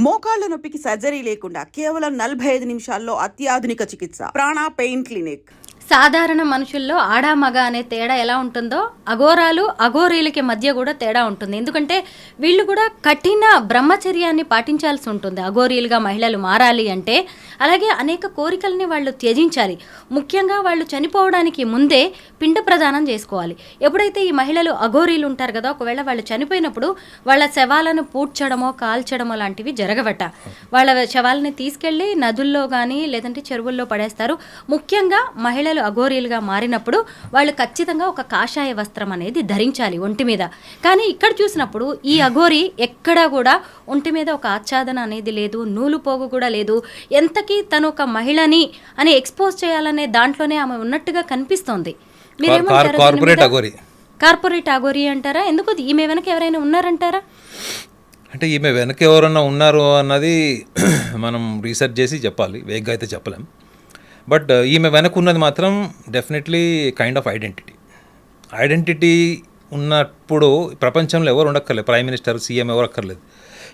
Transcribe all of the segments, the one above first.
మోకాళ్ళ నొప్పికి సర్జరీ లేకుండా కేవలం నలభై ఐదు నిమిషాల్లో అత్యాధునిక చికిత్స. ప్రాణ పెయిన్ క్లినిక్. సాధారణ మనుషుల్లో ఆడా మగ అనే తేడా ఎలా ఉంటుందో అఘోరాలు అఘోరీలకి మధ్య కూడా తేడా ఉంటుంది. ఎందుకంటే వీళ్ళు కూడా కఠిన బ్రహ్మచర్యాన్ని పాటించాల్సి ఉంటుంది. అఘోరీలుగా మహిళలు మారాలి అంటే అలాగే అనేక కోరికల్ని వాళ్ళు త్యజించాలి. ముఖ్యంగా వాళ్ళు చనిపోవడానికి ముందే పిండ ప్రదానం చేసుకోవాలి. ఎప్పుడైతే ఈ మహిళలు అఘోరీలు ఉంటారు కదా ఒకవేళ వాళ్ళు చనిపోయినప్పుడు వాళ్ళ శవాలను పూడ్చడమో కాల్చడమో లాంటివి జరగవట. వాళ్ళ శవాలని తీసుకెళ్ళి నదుల్లో కానీ లేదంటే చెరువుల్లో పడేస్తారు. ముఖ్యంగా మహిళలు అఘోరీలుగా మారినప్పుడు వాళ్ళు ఖచ్చితంగా ఒక కాషాయ వస్త్రం అనేది ధరించాలి ఒంటి మీద. కానీ ఇక్కడ చూసినప్పుడు ఈ అఘోరి ఎక్కడా కూడా ఒంటి మీద ఒక ఆచ్ఛాదన అనేది లేదు నూలు పోగు కూడా లేదు. ఎంతకీ తను ఒక మహిళని అని ఎక్స్పోజ్ చేయాలనే దాంట్లోనే ఆమె ఉన్నట్టుగా కనిపిస్తోంది? అఘోరి. కార్పొరేట్ అఘోరి అంటారా? ఎందుకు ఈమె వెనక ఎవరైనా ఉన్నారంటారా? అంటే ఈమె వెనక ఎవరన్నా ఉన్నారు అన్నది మనం రీసెర్చ్ చేసి చెప్పాలి. వేగ్గా అయితే చెప్పలేం. బట్ ఈమె వెనక ఉన్నది మాత్రం definitely kind of identity identity ఉన్నప్పుడు ప్రపంచంలో ఎవరు ఉండక్కర్లేదు. ప్రైమ్ మినిస్టర్ సీఎం ఎవరు అక్కర్లేదు.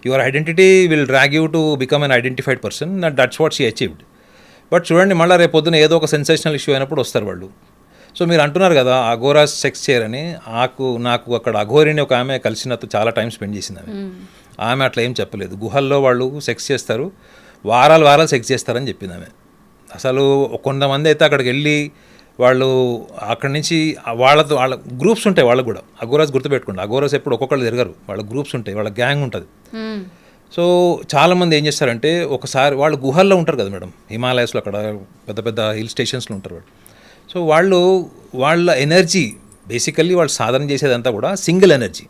Your identity will drag you to become unidentified person that's what she achieved but చూడండి మళ్ళీ రేపు పొద్దున ఏదో ఒక సెన్సేషనల్ ఇష్యూ అయినప్పుడు వస్తారు వాళ్ళు. సో మీరు అంటున్నారు కదా అఘోరా సెక్స్ చేయరని నాకు నాకు అక్కడ అఘోరిని ఒక ఆమె కలిసినట్టు చాలా టైం స్పెండ్ చేసింది ఆమె. ఆమె అట్లా ఏం చెప్పలేదు. గుహల్లో వాళ్ళు సెక్స్ చేస్తారు వారాలు వారాలు సెక్స్ చేస్తారని చెప్పింది ఆమె. అసలు కొంతమంది అయితే అక్కడికి వెళ్ళి వాళ్ళు అక్కడి నుంచి వాళ్ళతో వాళ్ళ గ్రూప్స్ ఉంటాయి వాళ్ళకు కూడా. అఘోరాస్ గుర్తుపెట్టుకోండి. అఘోరాస్ ఎప్పుడు ఒక్కొక్కళ్ళు తిరగరు. వాళ్ళ గ్రూప్స్ ఉంటాయి. వాళ్ళ గ్యాంగ్ ఉంటుంది. మ్మ్. సో చాలామంది ఏం చేస్తారంటే ఒకసారి వాళ్ళు గుహల్లో ఉంటారు కదా మేడం. హిమాలయస్లో అక్కడ పెద్ద పెద్ద హిల్ స్టేషన్స్లో ఉంటారు వాళ్ళు. సో వాళ్ళు వాళ్ళ ఎనర్జీ బేసికల్లీ వాళ్ళు సాధన చేసేదంతా కూడా సింగిల్ ఎనర్జీ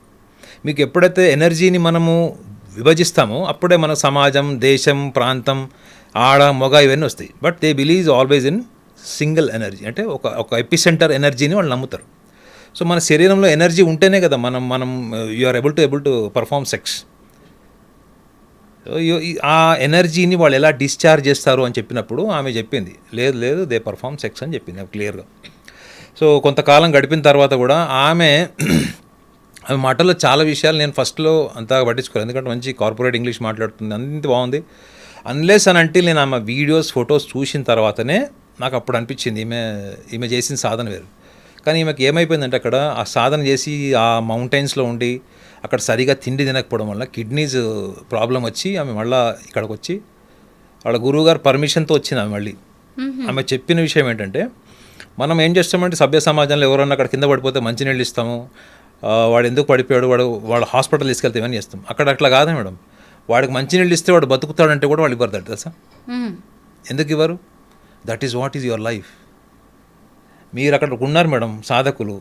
మీకు ఎప్పుడైతే ఎనర్జీని మనము విభజిస్తామో అప్పుడే మన సమాజం దేశం ప్రాంతం ఆడ మొగ ఇవన్నీ వస్తాయి. But they believe always in single energy అంటే ఒక ఒక ఎపిసెంటర్ ఎనర్జీని వాళ్ళు నమ్ముతారు. సో మన శరీరంలో ఎనర్జీ ఉంటేనే కదా మనం మనం you are able to able to perform sex so ఈ- ఆ ఎనర్జీని వాళ్ళు ఎలా డిశ్చార్జ్ చేస్తారు అని చెప్పినప్పుడు ఆమె చెప్పింది. లేదు లేదు దే పర్ఫామ్ సెక్స్ అని చెప్పింది క్లియర్గా సో కొంతకాలం గడిపిన తర్వాత కూడా ఆమె ఆమె మాటల్లో చాలా విషయాలు నేను ఫస్ట్లో అంతగా పట్టించుకోలేదు. ఎందుకంటే మంచి కార్పొరేట్ ఇంగ్లీష్ మాట్లాడుతుంది. అంత బాగుంది. అన్లెస్ అని అంటే నేను ఆమె వీడియోస్ ఫొటోస్ చూసిన తర్వాతనే నాకు అప్పుడు అనిపించింది ఈమె ఈమె చేసిన సాధన వేరు. కానీ ఈమెకి ఏమైపోయిందంటే అక్కడ ఆ సాధన చేసి ఆ మౌంటైన్స్లో ఉండి అక్కడ సరిగా తిండి తినకపోవడం వల్ల కిడ్నీస్ ప్రాబ్లం వచ్చి ఆమె మళ్ళీ ఇక్కడికి వచ్చి వాళ్ళ గురువుగారు పర్మిషన్తో వచ్చింది ఆమె మళ్ళీ. ఆమె చెప్పిన విషయం ఏంటంటే మనం ఏం చేస్తామంటే సభ్య సమాజంలో ఎవరన్నా అక్కడ కింద పడిపోతే మంచినీళ్ళు ఇస్తాము వాడు ఎందుకు పడిపోయాడు వాడు వాడు హాస్పిటల్ తీసుకెళ్తే ఇవన్నీ చేస్తాం. అక్కడ అట్లా కాదా మేడం. వాడికి మంచినీళ్ళు ఇస్తే వాడు బతుకుతాడంటే కూడా వాళ్ళు ఇవ్వరు తెలుసా? మ్మ్. ఎందుకు ఇవ్వరు? That is what is your life మీరు అక్కడ ఉన్నారు మేడం సాధకులు.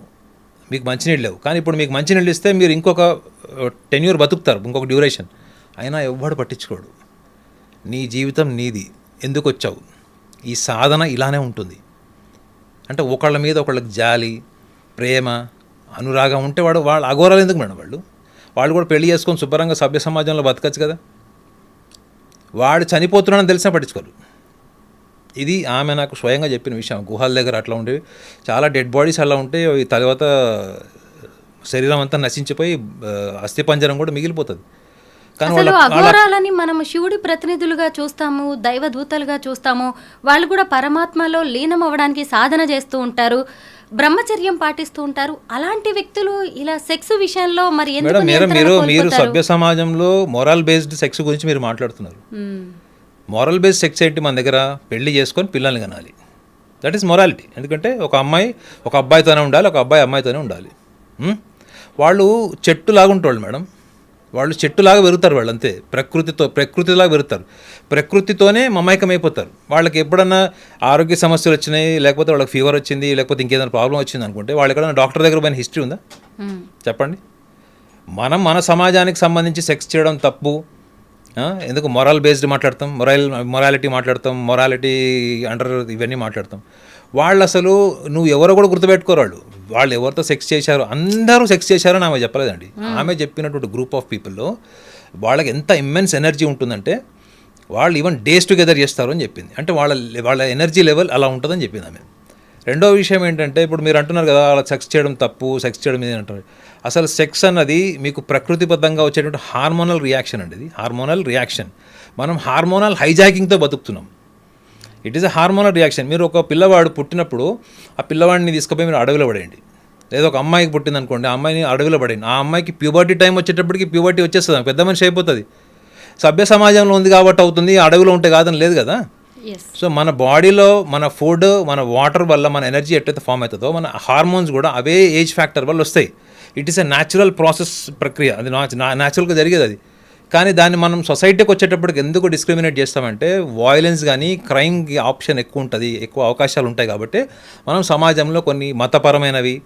మీకు మంచినీళ్ళు లేవు. కానీ ఇప్పుడు మీకు మంచినీళ్ళు ఇస్తే మీరు ఇంకొక టెన్యూర్ బతుకుతారు ఇంకొక డ్యూరేషన్ అయినా ఎవ్వడు పట్టించుకోడు. నీ జీవితం నీది. ఎందుకు వచ్చావు? ఈ సాధన ఇలానే ఉంటుంది. అంటే ఒకళ్ళ మీద ఒకళ్ళకి జాలి ప్రేమ అనురాగం ఉంటే వాడు వాళ్ళు అఘోరాలు ఎందుకు మేడం వాళ్ళు? వాళ్ళు కూడా పెళ్ళి చేసుకొని శుభ్రంగా సభ్య సమాజంలో బతకచ్చు కదా. వాడు చనిపోతున్నాడని తెలిసినా పట్టించుకోరు. ఇది ఆమె నాకు స్వయంగా చెప్పిన విషయం. గుహల దగ్గర అట్లా ఉండేవి. చాలా డెడ్ బాడీస్ అలా ఉంటే తర్వాత శరీరం అంతా నశించిపోయి అస్థిపంజరం కూడా మిగిలిపోతుంది. అసలు అఘోరాలని మనం శివుడి ప్రతినిధులుగా చూస్తాము దైవదూతలుగా చూస్తాము. వాళ్ళు కూడా పరమాత్మలో లీనం అవ్వడానికి సాధన చేస్తూ ఉంటారు. బ్రహ్మచర్యం పాటిస్తూ ఉంటారు. అలాంటి వ్యక్తులు ఇలా సెక్స్ విషయంలో మరి మీరు మీరు మీరు? సభ్య సమాజంలో మొరల్ బేస్డ్ సెక్స్ గురించి మీరు మాట్లాడుతున్నారు. మొరల్ బేస్డ్ సెక్స్ ఏంటి మన దగ్గర? పెళ్ళి చేసుకొని పిల్లల్ని కనాలి. దట్ ఈస్ మొరాలిటీ ఎందుకంటే ఒక అమ్మాయి ఒక అబ్బాయితోనే ఉండాలి ఒక అబ్బాయి అమ్మాయితోనే ఉండాలి? వాళ్ళు చెట్టులాగా ఉంటారు మేడం. వాళ్ళు చెట్టులాగా పెరుగుతారు వాళ్ళు అంతే ప్రకృతితో ప్రకృతిలాగా పెరుగుతారు. ప్రకృతితోనే మమైకమైపోతారు. వాళ్ళకి ఎప్పుడన్నా ఆరోగ్య సమస్యలు వచ్చినాయి లేకపోతే వాళ్ళకి ఫీవర్ వచ్చింది లేకపోతే ఇంకేదైనా ప్రాబ్లం వచ్చింది అనుకుంటే వాళ్ళు ఎక్కడైనా డాక్టర్ దగ్గర పోయిన హిస్టరీ ఉందా. చెప్పండి. మనం మన సమాజానికి సంబంధించి సెక్స్ చేయడం తప్పు. ఎందుకు మొరల్ బేస్డ్ మాట్లాడతాం? మొరల్ మొరాలిటీ మాట్లాడతాం? మొరాలిటీ అండర్ ఇవన్నీ మాట్లాడతాం. వాళ్ళు అసలు నువ్వు ఎవరో కూడా గుర్తుపెట్టుకోరు వాళ్ళు వాళ్ళు ఎవరితో సెక్స్ చేశారు అందరూ సెక్స్ చేశారని ఆమె చెప్పలేదండి. ఆమె చెప్పినటువంటి గ్రూప్ ఆఫ్ పీపుల్లో వాళ్ళకి ఎంత ఇమ్మెన్స్ ఎనర్జీ ఉంటుందంటే వాళ్ళు ఈవెన్ డేస్ టుగెదర్ చేస్తారు అని చెప్పింది. అంటే వాళ్ళ వాళ్ళ ఎనర్జీ లెవెల్ అలా ఉంటుందని చెప్పింది ఆమె. రెండో విషయం ఏంటంటే ఇప్పుడు మీరు అంటున్నారు కదా అలా సెక్స్ చేయడం తప్పు సెక్స్ చేయడం ఇది అంటారు. అసలు సెక్స్ అన్నది మీకు ప్రకృతిబద్ధంగా వచ్చేటువంటి హార్మోనల్ రియాక్షన్ అండి ఇది. హార్మోనల్ రియాక్షన్ మనం హార్మోనల్ హైజాకింగ్తో బతుకుతున్నాం. It is a hormonal reaction మీరు ఒక పిల్లవాడు పుట్టినప్పుడు ఆ పిల్లవాడిని తీసుకుపోయి మీరు అడవిలో పడేయండి. లేదా ఒక అమ్మాయికి పుట్టింది అనుకోండి ఆ అమ్మాయిని అడవిలో పడేయండి. ఆ అమ్మాయికి ప్యూబర్టీ టైం వచ్చేటప్పటికి ప్యూబర్టీ వచ్చేస్తుంది. పెద్ద మనిషి అయిపోతుంది. సభ్య సమాజంలో ఉంది కాబట్టి అవుతుంది అడవిలో ఉంటే కాదని లేదు కదా? సో మన బాడీలో మన ఫుడ్ మన వాటర్ వల్ల మన ఎనర్జీ ఎట్లయితే ఫామ్ అవుతుందో మన హార్మోన్స్ కూడా అవే ఏజ్ ఫ్యాక్టర్ వల్ల వస్తాయి. It is a natural process ప్రక్రియ. అది న్యాచురల్గా జరిగేది అది. కానీ దాన్ని మనం సొసైటీకి వచ్చేటప్పటికి ఎందుకు డిస్క్రిమినేట్ చేస్తామంటే వాయిలెన్స్ కానీ క్రైమ్కి ఆప్షన్ ఎక్కువ ఉంటుంది ఎక్కువ అవకాశాలు ఉంటాయి కాబట్టి మనం సమాజంలో కొన్ని మతపరమైనవి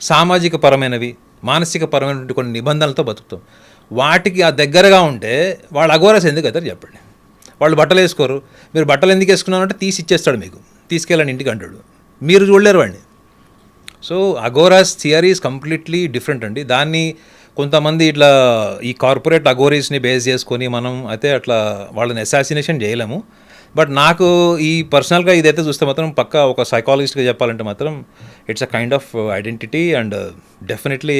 సామాజిక పరమైనవి మానసిక పరమైనటువంటి కొన్ని నిబంధనలతో బతుకుతాం. వాటికి ఆ దగ్గరగా ఉంటే వాళ్ళు అఘోరస్ ఎందుకు అవుతారు చెప్పండి. వాళ్ళు బట్టలు వేసుకోరు. మీరు బట్టలు ఎందుకు వేసుకున్నారంటే తీసి ఇచ్చేస్తాడు మీకు. తీసుకెళ్ళండి ఇంటికి అంటాడు. మీరు చూడలేరు వాడిని. So Aghoras theories completely different అండి. దాన్ని కొంతమంది ఇట్లా ఈ కార్పొరేట్ అగోరీస్ని బేస్ చేసుకొని మనం అయితే అట్లా వాళ్ళని అసాసినేషన్ చేయలేము. బట్ నాకు ఈ పర్సనల్గా ఇదైతే చూస్తే మాత్రం పక్క ఒక సైకాలజిస్ట్గా చెప్పాలంటే మాత్రం it's a kind of identity and definitely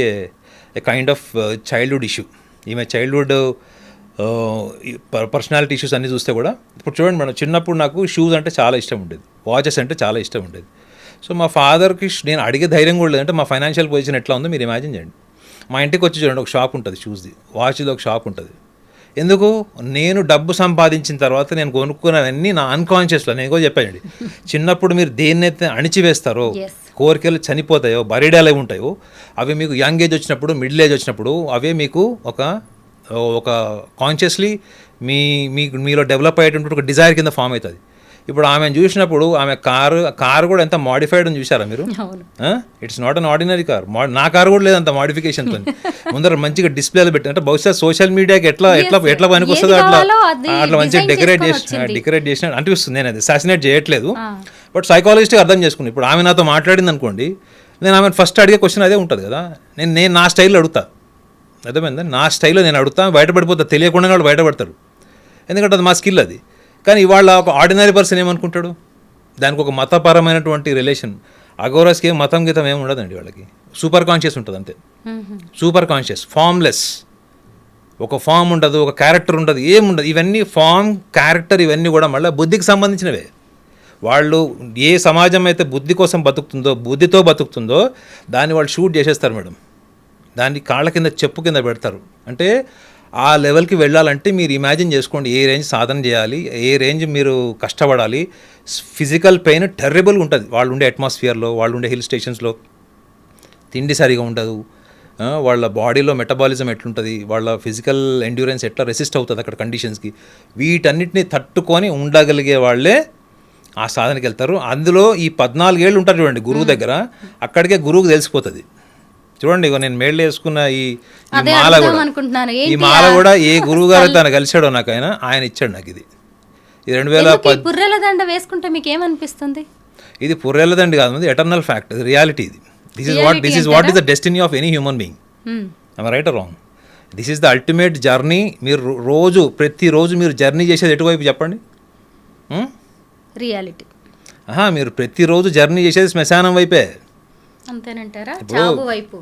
a kind of childhood issue ఈమె చైల్డ్హుడ్ పర్సనాలిటీ ఇష్యూస్ అన్నీ చూస్తే కూడా ఇప్పుడు చూడండి మేడం చిన్నప్పుడు నాకు షూస్ అంటే చాలా ఇష్టం ఉండేది. వాచెస్ అంటే చాలా ఇష్టం ఉండేది. సో మా ఫాదర్కి నేను అడిగే ధైర్యం కూడా లేదంటే మా ఫైనాన్షియల్ పొజిషన్ ఎట్లా ఉందో మీరు ఇమాజిన్ చేయండి. మా ఇంటికి వచ్చి చూడండి ఒక షాప్ ఉంటుంది షూస్ది వాచ్ది ఒక షాప్ ఉంటుంది. ఎందుకు? నేను డబ్బు సంపాదించిన తర్వాత నేను కొనుక్కున్నవన్నీ నా అన్కాన్షియస్లో నేను కూడా చెప్పానండి చిన్నప్పుడు మీరు దేన్నైతే అణిచివేస్తారో. కోరికలు చనిపోతాయో బరిడాలు అవి ఉంటాయో అవి మీకు యంగ్ ఏజ్ వచ్చినప్పుడు మిడిల్ ఏజ్ వచ్చినప్పుడు అవే మీకు ఒక ఒక కాన్షియస్లీ మీ మీకు మీలో డెవలప్ అయ్యేటువంటి ఒక డిజైర్ కింద ఫామ్ అవుతుంది. ఇప్పుడు ఆమెను చూసినప్పుడు ఆమె కారు కారు కూడా ఎంత మాడిఫైడ్ అని చూసారా మీరు? It's not an ordinary car నా కారు కూడా లేదు అంత మాడిఫికేషన్తో ముందర మంచిగా డిస్ప్లేలో పెట్టి అంటే బహుశా సోషల్ మీడియాకి ఎట్లా ఎట్లా ఎట్లా పనికి వస్తుందో ఏది అట్లా అట్లా మంచిగా డెకరేట్ చేసుకొని చేసి వచ్చింది. డెకరేట్ చేసిన అనిపిస్తుంది. నేను అది సాసినేట్ చేయట్లేదు. బట్ సైకాలజిస్ట్ అర్థం చేసుకుని ఇప్పుడు ఆమె నాతో మాట్లాడింది అనుకోండి నేను ఆమె ఫస్ట్ అడిగే క్వశ్చన్ అదే ఉంటుంది కదా. నేను నేను నా స్టైల్లో అడుగుతా. అర్థమైందా? నా స్టైల్లో నేను అడుగుతా. బయటపడిపోతా తెలియకుండా వాళ్ళు బయటపడతారు. ఎందుకంటే అది మా స్కిల్ అది. కానీ ఇవాళ ఒక ఆర్డినరీ పర్సన్ ఏమనుకుంటాడు? దానికి ఒక మతపరమైనటువంటి రిలేషన్ అగోరస్కి ఏం మతం గీతం ఏమి ఉండదండి వాళ్ళకి. సూపర్ కాన్షియస్ ఉంటుంది అంతే. సూపర్ కాన్షియస్ ఫామ్లెస్ ఒక ఫామ్ ఉండదు ఒక క్యారెక్టర్ ఉండదు ఏముండదు ఇవన్నీ ఫామ్ క్యారెక్టర్ ఇవన్నీ కూడా మళ్ళీ బుద్ధికి సంబంధించినవే. వాళ్ళు ఏ సమాజం అయితే బుద్ధి కోసం బతుకుతుందో బుద్ధితో బతుకుతుందో దాన్ని వాళ్ళు షూట్ చేసేస్తారు మేడం. దాన్ని కాళ్ళ కింద చెప్పు కింద పెడతారు. అంటే ఆ లెవెల్కి వెళ్ళాలంటే మీరు ఇమాజిన్ చేసుకోండి ఏ రేంజ్ సాధన చేయాలి ఏ రేంజ్ మీరు కష్టపడాలి. ఫిజికల్ పెయిన్ టెర్రబుల్గా ఉంటుంది. వాళ్ళు ఉండే అట్మాస్ఫియర్లో వాళ్ళు ఉండే హిల్ స్టేషన్స్లో. తిండి సరిగా ఉండదు. వాళ్ళ బాడీలో మెటబాలిజం ఎట్లుంటుంది వాళ్ళ ఫిజికల్ ఎండ్యూరెన్స్ ఎట్లా రెసిస్ట్ అవుతుంది అక్కడ కండిషన్స్కి. వీటన్నిటిని తట్టుకొని ఉండగలిగే వాళ్ళే ఆ సాధనకి వెళ్తారు అందులో ఈ పద్నాలుగేళ్ళు ఉంటారు చూడండి గురువు దగ్గర అక్కడికే గురువుకు తెలిసిపోతుంది. చూడండి ఇగో నేను మేళ్ళు వేసుకున్న ఈ మాల కూడా. అనుకుంటున్నాను. ఈ మాల కూడా ఏ గురువు గారు తను కలిశాడో నాకు ఆయన ఆయన ఇచ్చాడు నాకు ఇది. ఇది రెండు వేల పుర్రెల దండ వేసుకుంటే మీకు ఏమనిపిస్తుంది ఇది పుర్రెలదండి కాదు ఇది ఎటర్నల్ ఫ్యాక్ట్ ఇది రియాలిటీ ఇది. This is what this is what is the destiny of any human being Hmm. Right wrong this is the ultimate journey మీరు రోజు ప్రతిరోజు మీరు జర్నీ చేసేది ఎటువైపు చెప్పండి? Hmm? రియాలిటీ ఆహా మీరు ప్రతిరోజు జర్నీ చేసేది శ్మశానం వైపే. అంతేనంటారా? చావు వైపు.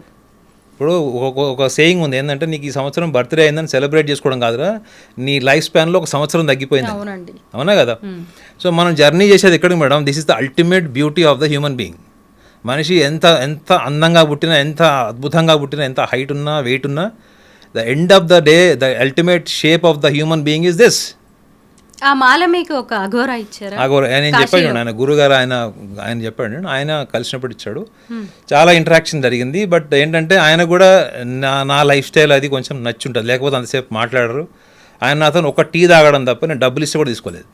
ఇప్పుడు ఒక ఒక సేయింగ్ ఉంది. ఏంటంటే నీకు ఈ సంవత్సరం బర్త్డే అయిందని సెలబ్రేట్ చేసుకోవడం కాదురా. నీ లైఫ్ స్పాన్లో ఒక సంవత్సరం తగ్గిపోయింది. అవునండి. అవునా కదా? సో మనం జర్నీ చేసేది ఎక్కడికి madam? This is the ultimate beauty of the human being మనిషి ఎంత ఎంత అందంగా పుట్టినా ఎంత అద్భుతంగా పుట్టినా ఎంత హైట్ ఉన్నా వెయిట్ ఉన్నా the end of the day the ultimate shape of the human being is this ఆ మాల మీకు ఒక అఘోరా ఇచ్చారా? ఆగోరు ఆయన చెప్పాడు ఆయన గురుగారు ఆయన ఆయన చెప్పాడు ఆయన కలిసినప్పుడు ఇచ్చాడు. చాలా ఇంటరాక్షన్ జరిగింది. బట్ ఏంటంటే ఆయన కూడా నా నా లైఫ్ స్టైల్ అది కొంచెం నచ్చుంటుంది. లేకపోతే అంతసేపు మాట్లాడరు. ఆయన నాతో ఒక టీ తాగడం తప్ప నేను డబ్బులు ఇస్తే కూడా తీసుకోలేదు.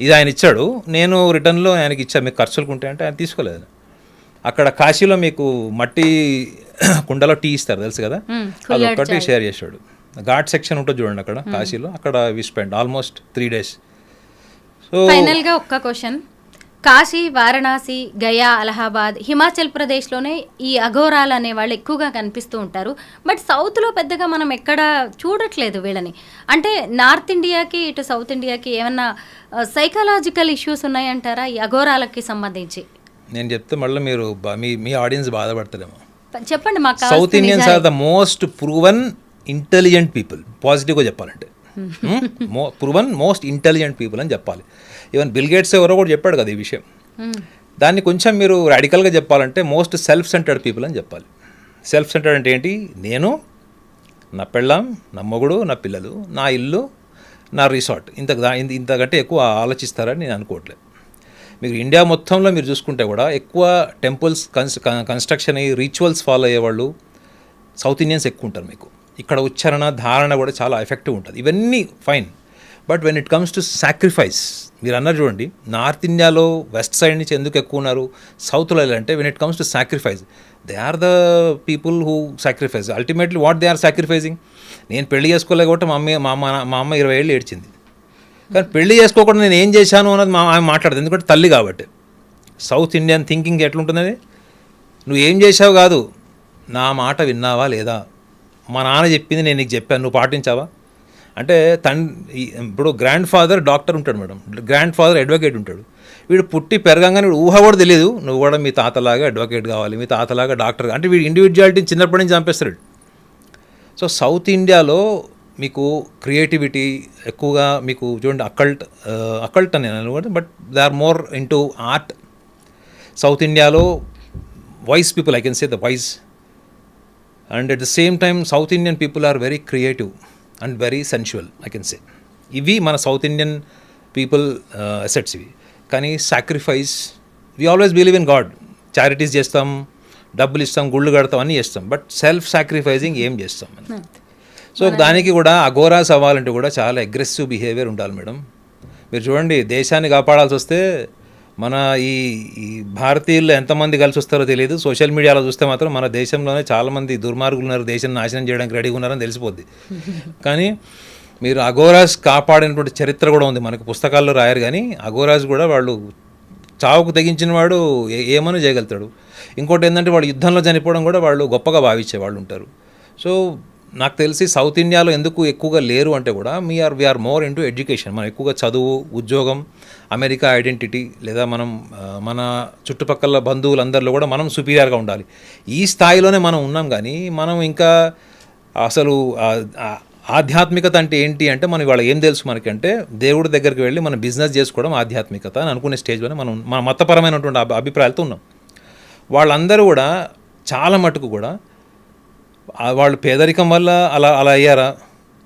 ఇది ఆయన ఇచ్చాడు. నేను రిటర్న్లో ఆయనకి ఇచ్చా. మీకు ఖర్చులకు ఉంటాయి అంటే ఆయన తీసుకోలేదు. అక్కడ కాశీలో మీకు మట్టి కుండలో టీ ఇస్తారు తెలుసు కదా? అది ఒక్కటి షేర్ చేశాడు. ఘాట్ సెక్షన్ ఉంటుంది చూడండి అక్కడ కాశీలో. అక్కడ we spend almost three days so ఫైనల్గా ఒక్క క్వశ్చన్ కాశీ వారణాసి గయా అలహాబాద్ హిమాచల్ ప్రదేశ్లోనే ఈ అఘోరాలు అనే వాళ్ళు ఎక్కువగా కనిపిస్తూ ఉంటారు. బట్ సౌత్లో పెద్దగా మనం ఎక్కడ చూడట్లేదు వీళ్ళని. అంటే నార్త్ ఇండియాకి ఇటు సౌత్ ఇండియాకి ఏమన్నా సైకలాజికల్ ఇష్యూస్ ఉన్నాయంటారా ఈ అఘోరాలకి సంబంధించి? నేను చెప్తే మళ్ళీ మీరు మీ మీ ఆడియన్స్ బాధపడతారేమో. చెప్పండి మాకు south Indians are the most proven intelligent people పాజిటివ్గా చెప్పాలంటే. మో ప్రూవన్ మోస్ట్ ఇంటెలిజెంట్ పీపుల్ అని చెప్పాలి. ఈవెన్ బిల్ గేట్స్ ఎవరో కూడా చెప్పాడు కదా ఈ విషయం. మ్మ్. దాన్ని కొంచెం మీరు రాడికల్గా చెప్పాలంటే మోస్ట్ సెల్ఫ్ సెంటర్డ్ పీపుల్ అని చెప్పాలి. సెల్ఫ్ సెంటర్డ్ అంటే ఏంటి? నేను నా పెళ్ళాం నా మొగుడు నా పిల్లలు నా ఇల్లు నా రిసార్ట్ ఇంత ఇంతకంటే ఎక్కువ ఆలోచిస్తారని నేను అనుకోవట్లేదు మీరు ఇండియా మొత్తంలో మీరు చూసుకుంటే కూడా ఎక్కువ టెంపుల్స్ కన్స్ కన్స్ట్రక్షన్ అయ్యి రిచువల్స్ ఫాలో అయ్యేవాళ్ళు సౌత్ ఇండియన్స్ ఎక్కువ ఉంటారు మీకు. ఇక్కడ ఉచ్చారణ ధారణ కూడా చాలా ఎఫెక్టివ్ ఉంటుంది. ఇవన్నీ fine but when it comes to sacrifice మీరు అన్నారు చూడండి నార్త్ ఇండియాలో వెస్ట్ సైడ్ నుంచి ఎందుకు ఎక్కువ ఉన్నారు? సౌత్లో అంటే when it comes to sacrifice they are the people who sacrifice ultimately what they are sacrificing నేను పెళ్ళి చేసుకోలే కాబట్టి మా అమ్మ మా అమ్మ మా అమ్మ ఇరవై ఏళ్ళు ఏడ్చింది. కానీ పెళ్ళి చేసుకోకుండా నేను ఏం చేశాను అన్నది మా ఆమె మాట్లాడదు. ఎందుకంటే తల్లి కాబట్టి. సౌత్ ఇండియన్ థింకింగ్ ఎట్లుంటుంది నువ్వు ఏం చేసావు కాదు? నా మాట విన్నావా లేదా? మా నాన్న చెప్పింది నేను నీకు చెప్పాను. నువ్వు పాటించావా? అంటే తన్ ఇప్పుడు గ్రాండ్ ఫాదర్ డాక్టర్ ఉంటాడు మేడం. గ్రాండ్ ఫాదర్ అడ్వకేట్ ఉంటాడు. వీడు పుట్టి పెరగంగానే వీడు ఊహ కూడా తెలియదు నువ్వు కూడా మీ తాతలాగా అడ్వకేట్ కావాలి. మీ తాతలాగా డాక్టర్ అంటే వీడు ఇండివిజువాలిటీని చిన్నప్పటి నుంచి చంపేస్తాడు సో సౌత్ ఇండియాలో మీకు క్రియేటివిటీ ఎక్కువగా మీకు చూడండి అకల్ట్ అకల్ట్ అని నేను but they are more into art south ఇండియాలో wise people I can say the wise and at the same time south Indian people are very creative and very sensual I can say ఇవి మన south Indian people assets ఇవి. కానీ sacrifice we always believe in god charities చేస్తాం డబ్బులు ఇస్తాం గుళ్ళు కడతాం అన్నీ చేస్తాం. బట్ సెల్ఫ్ సాక్రిఫైజింగ్ ఏం చేస్తాం మనం? సో దానికి కూడా అఘోరాస్ అవ్వాలంటే కూడా చాలా అగ్రెసివ్ బిహేవియర్ ఉండాలి మేడం. మీరు చూడండి దేశాన్ని కాపాడాల్సి వస్తే మన ఈ ఈ భారతీయులు ఎంతమంది కలిసి వస్తారో తెలియదు. సోషల్ మీడియాలో చూస్తే మాత్రం మన దేశంలోనే చాలామంది దుర్మార్గులు ఉన్నారు దేశం నాశనం చేయడానికి రెడీగా ఉన్నారని తెలిసిపోద్ది. కానీ మీరు అఘోరాస్ కాపాడినటువంటి చరిత్ర కూడా ఉంది. మనకు పుస్తకాల్లో రాయరు కానీ అఘోరాస్ కూడా వాళ్ళు చావుకు తెగించిన వాడు ఏమని చేయగలుగుతాడు? ఇంకోటి ఏంటంటే వాడు యుద్ధంలో చనిపోవడం కూడా వాళ్ళు గొప్పగా భావించే వాళ్ళు ఉంటారు. సో నాకు తెలిసి సౌత్ ఇండియాలో ఎందుకు ఎక్కువగా లేరు అంటే కూడా మీ are we are more into education. మనం ఎక్కువగా చదువు ఉద్యోగం అమెరికా ఐడెంటిటీ లేదా మనం మన చుట్టుపక్కల బంధువులందరిలో కూడా మనం సుపీరియర్గా ఉండాలి. ఈ స్థాయిలోనే మనం ఉన్నాం కానీ మనం ఇంకా అసలు ఆధ్యాత్మికత అంటే ఏంటి అంటే మనం ఇవాళ ఏం తెలుసు మనకంటే దేవుడి దగ్గరికి వెళ్ళి మనం బిజినెస్ చేసుకోవడం ఆధ్యాత్మికత అని అనుకునే స్టేజ్లోనే మనం మన మతపరమైనటువంటి అభిప్రాయాలతో ఉన్నాం. వాళ్ళందరూ కూడా చాలా మటుకు కూడా వాళ్ళు పేదరికం వల్ల అలా అలా అయ్యారా?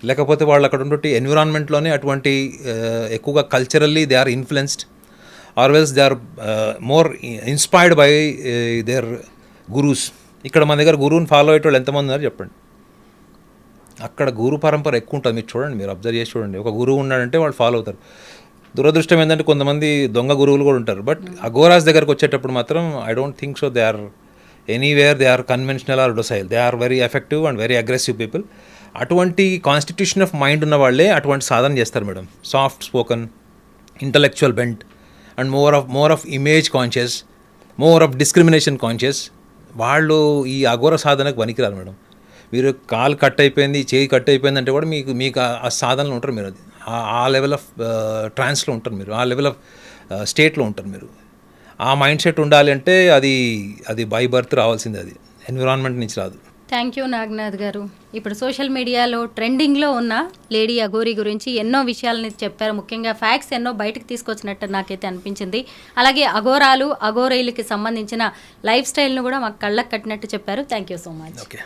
లేకపోతే వాళ్ళు అక్కడ ఉన్నటువంటి ఎన్విరాన్మెంట్లోనే అటువంటి ఎక్కువగా culturally they are influenced ఆర్వెల్స్ they are more inspired by their gurus ఇక్కడ మన దగ్గర గురువుని ఫాలో అయ్యేటోళ్ళు ఎంతమంది ఉన్నారు చెప్పండి? అక్కడ గురు పరంపర ఎక్కువ ఉంటుంది. మీరు చూడండి మీరు అబ్జర్వ్ చేసి చూడండి. ఒక గురువు ఉన్నాడంటే వాళ్ళు ఫాలో అవుతారు. దురదృష్టం ఏంటంటే కొంతమంది దొంగ గురువులు కూడా ఉంటారు. బట్ అఘోరాస్ దగ్గరకు వచ్చేటప్పుడు మాత్రం I don't think so they are anywhere they are conventional or docile they are very effective and very aggressive people అటువంటి కాన్స్టిట్యూషన్ ఆఫ్ మైండ్ ఉన్న వాళ్ళే అటువంటి సాధన చేస్తారు madam. Soft spoken intellectual bent and more of more of image conscious more of discrimination conscious వాళ్ళు ఈ అఘోర సాధనకు పనికిరాదు మేడం. మీరు కాలు కట్ అయిపోయింది చేయి కట్ అయిపోయింది అంటే కూడా మీకు మీకు ఆ- సాధనలు సాధనలో ఉంటారు మీరు. ఆ లెవెల్ ఆఫ్ ట్రాన్స్లో ఉంటారు మీరు. ఆ లెవెల్ ఆఫ్ స్టేట్లో ఉంటారు మీరు. ఆ మైండ్ సెట్ ఉండాలి అంటే అది అది బై బర్త్ రావాల్సింది అది. ఎన్విరాన్మెంట్ నుంచి రాదు. థ్యాంక్ యూ నాగనాథ్ గారు. ఇప్పుడు సోషల్ మీడియాలో ట్రెండింగ్లో ఉన్న లేడీ అఘోరి గురించి ఎన్నో విషయాలని చెప్పారు. ముఖ్యంగా ఫ్యాక్ట్స్ ఎన్నో బయటకు తీసుకొచ్చినట్టు నాకైతే అనిపించింది. అలాగే అఘోరాలు అఘోరైలకి సంబంధించిన లైఫ్ స్టైల్ను కూడా మాకు కళ్ళకు కట్టినట్టు చెప్పారు. Thank you so much okay